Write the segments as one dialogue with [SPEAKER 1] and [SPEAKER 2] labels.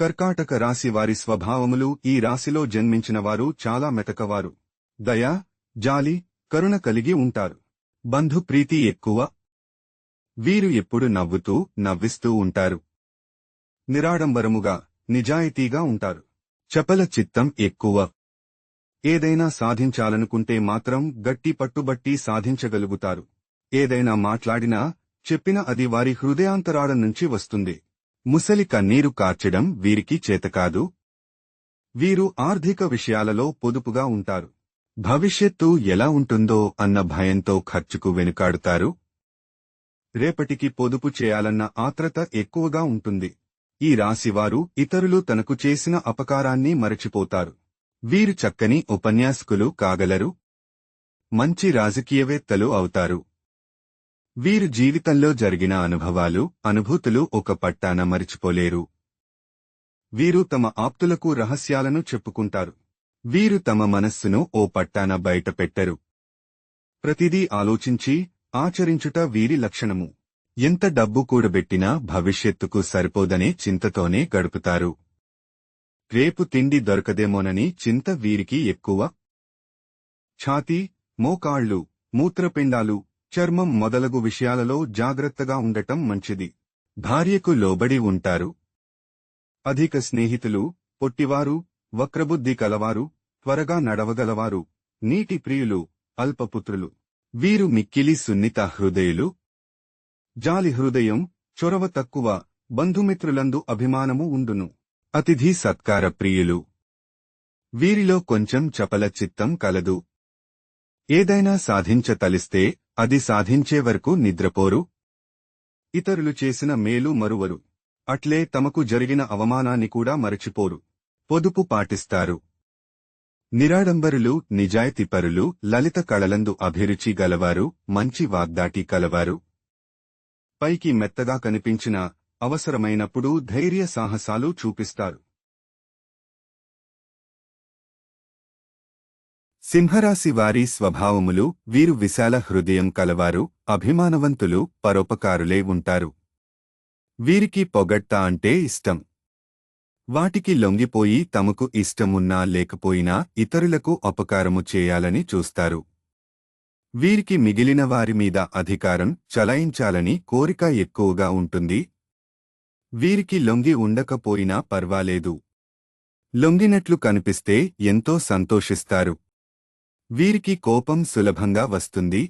[SPEAKER 1] కర్కాటక రాశి వారి స్వభావములు ఈ రాశిలో జన్మించిన వారు చాలా మెతకవారు. దయ జాలి కరుణ కలిగి ఉంటారు. బంధుప్రీతి ఎక్కువ. వీరు ఎప్పుడు నవ్వుతూ నవ్విస్తూ ఉంటారు. నిరాడంబరముగా నిజాయితీగా ఉంటారు. చపల చిత్తం ఎక్కువ. ఏదైనా సాధించాలనుకుంటే మాత్రం గట్టి పట్టుబట్టి సాధించగలుగుతారు. ఏదైనా మాట్లాడినా చెప్పిన అది వారి హృదయాంతరాళం నుంచి వస్తుంది. ముసలి కన్నీరు కార్చడం వీరికి చేతకాదు. వీరు ఆర్థిక విషయాలలో పొదుపుగా ఉంటారు. భవిష్యత్తు ఎలా ఉంటుందో అన్న భయంతో ఖర్చుకు వెనుకాడుతారు. రేపటికి పొదుపు చేయాలన్న ఆత్రత ఎక్కువగా ఉంటుంది. ఈ రాశివారు ఇతరులు తనకు చేసిన అపకారాన్ని మరచిపోతారు. వీరు చక్కని ఉపన్యాసకులు కాగలరు. మంచి రాజకీయవేత్తలు అవుతారు. వీరు జీవితంలో జరిగిన అనుభవాలు అనుభూతులు ఒక పట్టాన మరిచిపోలేరు. వీరు తమ ఆప్తులకు రహస్యాలను చెప్పుకుంటారు. వీరు తమ మనస్సును ఓ పట్టాన బయటపెట్టరు ప్రతిదీ ఆలోచించి ఆచరించుట వీరి లక్షణము. ఎంత డబ్బు కూడబెట్టినా భవిష్యత్తుకు సరిపోదనే చింతతోనే గడుపుతారు. రేపు తిండి దొరకదేమోనని చింత వీరికి ఎక్కువ? ఛాతీ మోకాళ్ళు మూత్రపిండాలు చర్మం మొదలగు విషయాలలో జాగ్రత్తగా ఉండటం మంచిది. భార్యకు లోబడి ఉంటారు. అధిక స్నేహితులు పొట్టివారు వక్రబుద్ధి కలవారు త్వరగా నడవగలవారు నీటి ప్రియులు అల్పపుత్రులు. వీరు మిక్కిలి సున్నిత హృదయులు. జాలి హృదయం చొరవ తక్కువ బంధుమిత్రులందు అభిమానము ఉండును. అతిథి సత్కార ప్రియులు. వీరిలో కొంచెం చపల చిత్తం కలదు. ఏదైనా సాధించతలిస్తే అది సాధించే వరకు నిద్రపోరు. ఇతరులు చేసిన మేలు మరువరు. అట్లే తమకు జరిగిన అవమానాన్ని కూడా మరచిపోరు. పొదుపు పాటిస్తారు. నిరాడంబరులు నిజాయితీపరులు లలిత కళలందు అభిరుచి గలవారు మంచి వాగ్దాటి కలవారు. పైకి మెత్తగా కనిపించిన అవసరమైనప్పుడు ధైర్య సాహసాలు చూపిస్తారు. సింహరాశి వారి స్వభావములు వీరు విశాల హృదయం కలవారు అభిమానవంతులు పరోపకారులే ఉంటారు. వీరికి పొగడ్త అంటే ఇష్టం. వాటికి లొంగిపోయి తమకు ఇష్టమున్నా లేకపోయినా ఇతరులకు అపకారము చేయాలని చూస్తారు. వీరికి మిగిలిన వారి మీద అధికారం చలాయించాలని కోరిక ఎక్కువగా ఉంటుంది. వీరికి లొంగి ఉండకపోయినా పర్వాలేదు. లొంగినట్లు కనిపిస్తే ఎంతో సంతోషిస్తారు. వీరికి కోపం సులభంగా వస్తుంది.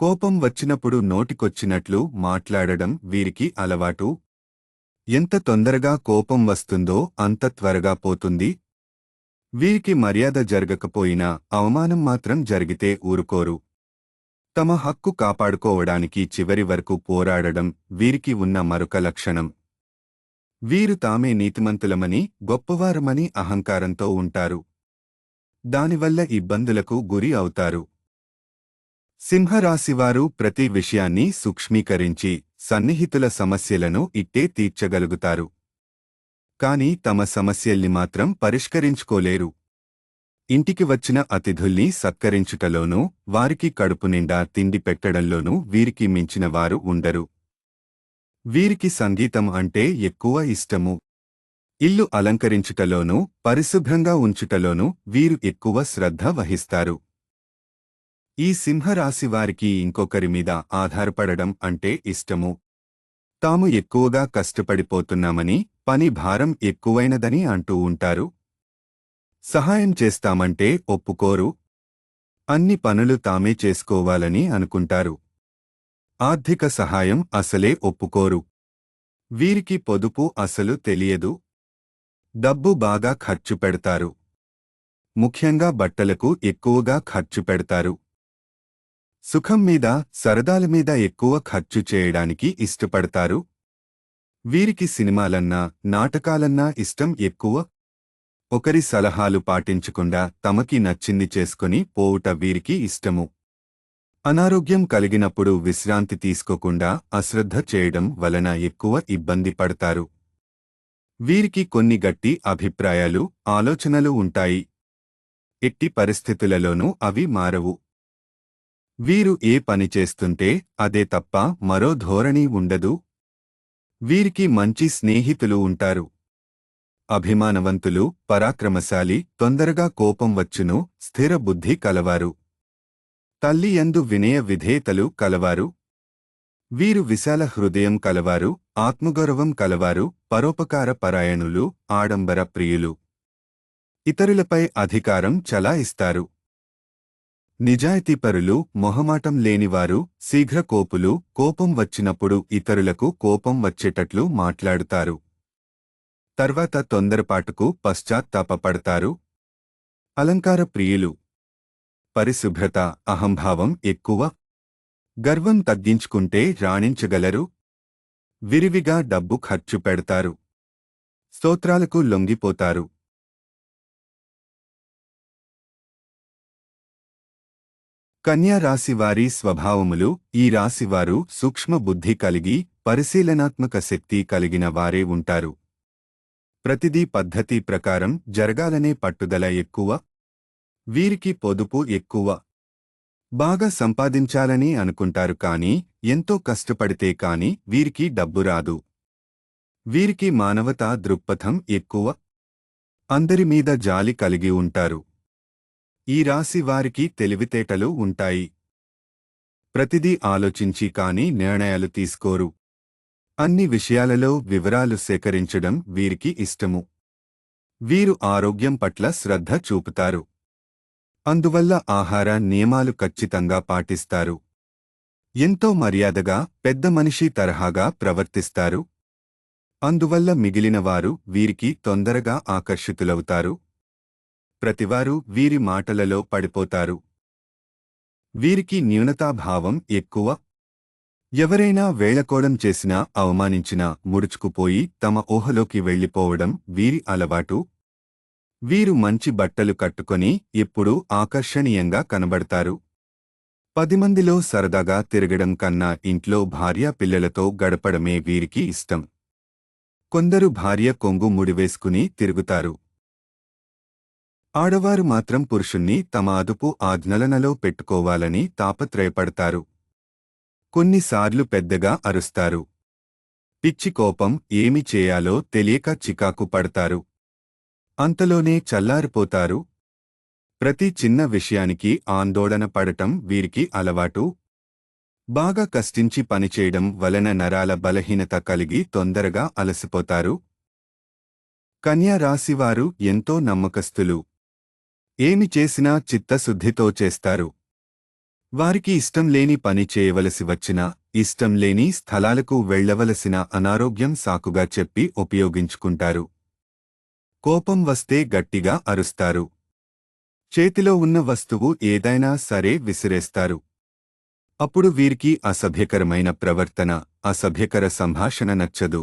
[SPEAKER 1] కోపం వచ్చినప్పుడు నోటికొచ్చినట్లు మాట్లాడడం వీరికి అలవాటు. ఎంత తొందరగా కోపం వస్తుందో అంత త్వరగా పోతుంది. వీరికి మర్యాద జరగకపోయినా అవమానం మాత్రం జరిగితే ఊరుకోరు. తమ హక్కు కాపాడుకోవడానికి చివరి వరకు పోరాడడం వీరికి ఉన్న మరొక లక్షణం. వీరు తామే నీతిమంతులమని గొప్పవారమని అహంకారంతో ఉంటారు. దానివల్ల ఇబ్బందులకు గురి అవుతారు. సింహరాశివారు ప్రతి విషయాన్ని సూక్ష్మీకరించి సన్నిహితుల సమస్యలను ఇట్టే తీర్చగలుగుతారు. కాని తమ సమస్యల్ని మాత్రం పరిష్కరించుకోలేరు. ఇంటికి వచ్చిన అతిథుల్ని సత్కరించుటలోనూ వారికి కడుపు నిండా తిండి పెట్టడంలోనూ వీరికి మించిన వారు ఉండరు. వీరికి సంగీతం అంటే ఎక్కువ ఇష్టము. ఇల్లు అలంకరించుటలోనూ పరిశుభ్రంగా ఉంచుటలోనూ వీరు ఎక్కువ శ్రద్ధ వహిస్తారు. ఈ సింహరాశి వారికి ఇంకొకరి మీద ఆధారపడడం అంటే ఇష్టము. తాము ఎక్కువగా కష్టపడిపోతున్నామని పని భారం ఎక్కువైనదని అంటూ ఉంటారు. సహాయం చేస్తామంటే ఒప్పుకోరు. అన్ని పనులు తామే చేసుకోవాలని అనుకుంటారు. ఆర్థిక సహాయం అసలే ఒప్పుకోరు. వీరికి పొదుపు అసలు తెలియదు. డబ్బు బాగా ఖర్చు పెడతారు. ముఖ్యంగా బట్టలకు ఎక్కువగా ఖర్చు పెడతారు. సుఖం మీద సరదాల మీద ఎక్కువ ఖర్చు చేయడానికి ఇష్టపడతారు. వీరికి సినిమాలన్నా నాటకాలన్నా ఇష్టం ఎక్కువ. ఒకరి సలహాలు పాటించకుండా తమకి నచ్చింది చేసుకుని పోవుట వీరికి ఇష్టము. అనారోగ్యం కలిగినప్పుడు విశ్రాంతి తీసుకోకుండా అశ్రద్ధ చేయడం వలన ఎక్కువ ఇబ్బంది పడతారు. వీరికి కొన్ని గట్టి అభిప్రాయాలు ఆలోచనలు ఉంటాయి. ఎట్టి పరిస్థితులలోనూ అవి మారవు. వీరు ఏ పని చేస్తుంటే అదే తప్ప మరో ధోరణి ఉండదు. వీరికి మంచి స్నేహితులు ఉంటారు. అభిమానవంతులు పరాక్రమశాలి తొందరగా కోపం వచ్చును స్థిర బుద్ధి కలవారు. తల్లి యందు వినయ విధేతలు కలవారు. వీరు విశాల హృదయం కలవారు ఆత్మగౌరవం కలవారు పరోపకార పరాయణులు ఆడంబర ప్రియులు. ఇతరులపై అధికారం చలాయిస్తారు నిజాయితీపరులు మొహమాటం లేనివారు శీఘ్రకోపులు కోపం వచ్చినప్పుడు ఇతరులకు కోపం వచ్చేటట్లు మాట్లాడుతారు. తర్వాత తొందరపాటుకు పశ్చాత్తాపపడతారు. అలంకార ప్రియులు. పరిశుభ్రత అహంభావం ఎక్కువ గర్వం తగ్గించుకుంటే రాణించగలరు. విరివిగా డబ్బు ఖర్చు పెడతారు. స్తోత్రాలకు లొంగిపోతారు. కన్యారాశివారి స్వభావములు ఈ రాశివారు సూక్ష్మ బుద్ధి కలిగి పరిశీలనాత్మక శక్తి కలిగిన వారే ఉంటారు. ప్రతిదీ పద్ధతి ప్రకారం జరగాలనే పట్టుదల ఎక్కువ. వీరికి పొదుపు ఎక్కువ. బాగా సంపాదించాలని అనుకుంటారు కాని ఎంతో కష్టపడితే కాని వీరికి డబ్బు రాదు. వీరికి మానవతా దృక్పథం ఎక్కువ. అందరి మీద జాలి కలిగి ఉంటారు. ఈ రాశి వారికి తెలివితేటలు ఉంటాయి. ప్రతిదీ ఆలోచించి కాని నిర్ణయాలు తీసుకోరు. అన్ని విషయాలలో వివరాలు సేకరించడం వీరికి ఇష్టము. వీరు ఆరోగ్యం పట్ల శ్రద్ధ చూపుతారు. అందువల్ల ఆహార నియమాలు ఖచ్చితంగా పాటిస్తారు. ఎంతో మర్యాదగా పెద్ద మనిషి తరహాగా ప్రవర్తిస్తారు. అందువల్ల మిగిలిన వారు వీరికి తొందరగా ఆకర్షితులవుతారు. ప్రతివారు వీరి మాటలలో పడిపోతారు. వీరికి న్యూనతాభావం ఎక్కువ. ఎవరైనా వేళకోడం చేసినా అవమానించినా ముడుచుకుపోయి తమ ఊహలోకి వెళ్ళిపోవడం వీరి అలవాటు. వీరు మంచి బట్టలు కట్టుకొని ఎప్పుడూ ఆకర్షణీయంగా కనబడతారు. పది మందిలో సరదాగా తిరగడం కన్నా ఇంట్లో భార్య పిల్లలతో గడపడమే వీరికి ఇష్టం. కొందరు భార్య కొంగు ముడివేసుకుని తిరుగుతారు. ఆడవారు మాత్రం పురుషుణ్ణి తమ అదుపు ఆజ్ఞలనలో పెట్టుకోవాలని తాపత్రయపడతారు. కొన్నిసార్లు పెద్దగా అరుస్తారు. పిచ్చి కోపం ఏమి చేయాలో తెలియక చికాకు పడతారు. అంతలోనే చల్లారిపోతారు. ప్రతి చిన్న విషయానికి ఆందోళన పడటం వీరికి అలవాటు. బాగా కష్టించి పనిచేయడం వలన నరాల బలహీనత కలిగి తొందరగా అలసిపోతారు. కన్యారాశివారు ఎంతో నమ్మకస్తులు. ఏమి చేసినా చిత్తశుద్ధితో చేస్తారు. వారికి ఇష్టం లేని పని చేయవలసి వచ్చినా ఇష్టం లేని స్థలాలకు వెళ్ళవలసిన అనారోగ్యం సాకుగా చెప్పి ఉపయోగించుకుంటారు. కోపం వస్తే గట్టిగా అరుస్తారు. చేతిలో ఉన్న వస్తువు ఏదైనా సరే విసిరేస్తారు. అప్పుడు వీరికి అసభ్యకరమైన ప్రవర్తన అసభ్యకర సంభాషణ నచ్చదు.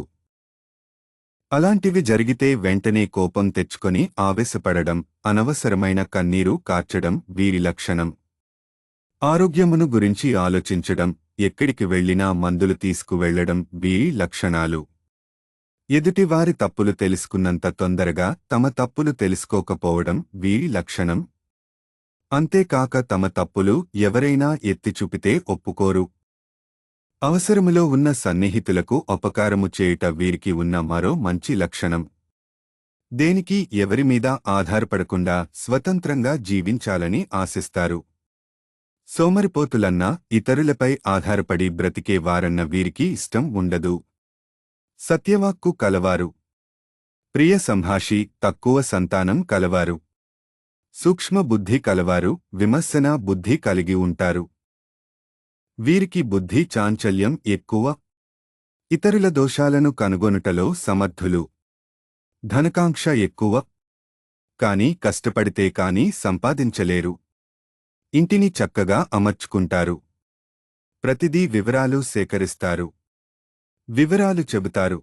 [SPEAKER 1] అలాంటివి జరిగితే వెంటనే కోపం తెచ్చుకొని ఆవేశపడడం అనవసరమైన కన్నీరు కార్చడం వీరి లక్షణం. ఆరోగ్యమును గురించి ఆలోచించడం ఎక్కడికి వెళ్ళినా మందులు తీసుకువెళ్ళడం వీరి లక్షణాలు. ఎదుటివారి తప్పులు తెలుసుకున్నంత తొందరగా తమ తప్పులు తెలుసుకోకపోవడం వీరి లక్షణం. అంతేకాక తమ తప్పులు ఎవరైనా ఎత్తి చూపితే ఒప్పుకోరు. అవసరములో ఉన్న సన్నిహితులకు అపకారము చేయుట వీరికి ఉన్న మరో మంచి లక్షణం. దేనికి ఎవరిమీద ఆధారపడకుండా స్వతంత్రంగా జీవించాలని ఆశిస్తారు. సోమరిపోతులన్నా ఇతరులపై ఆధారపడి బ్రతికే వారన్న వీరికి ఇష్టం ఉండదు. సత్యవాక్కు కలవారు. ప్రియ సంభాషి తక్కువ సంతానం కలవారు. సూక్ష్మ బుద్ధి కలవారు విమర్శన బుద్ధి కలిగి ఉంటారు. వీరికి బుద్ధి చాంచల్యం ఎక్కువ. ఇతరుల దోషాలను కనుగొనుటలో సమర్థులు. ధనకాంక్ష ఎక్కువ. కాని కష్టపడితే కాని సంపాదించలేరు. ఇంటిని చక్కగా అమర్చుకుంటారు. ప్రతిదీ వివరాలు సేకరిస్తారు. వివరాలు చెబుతారు.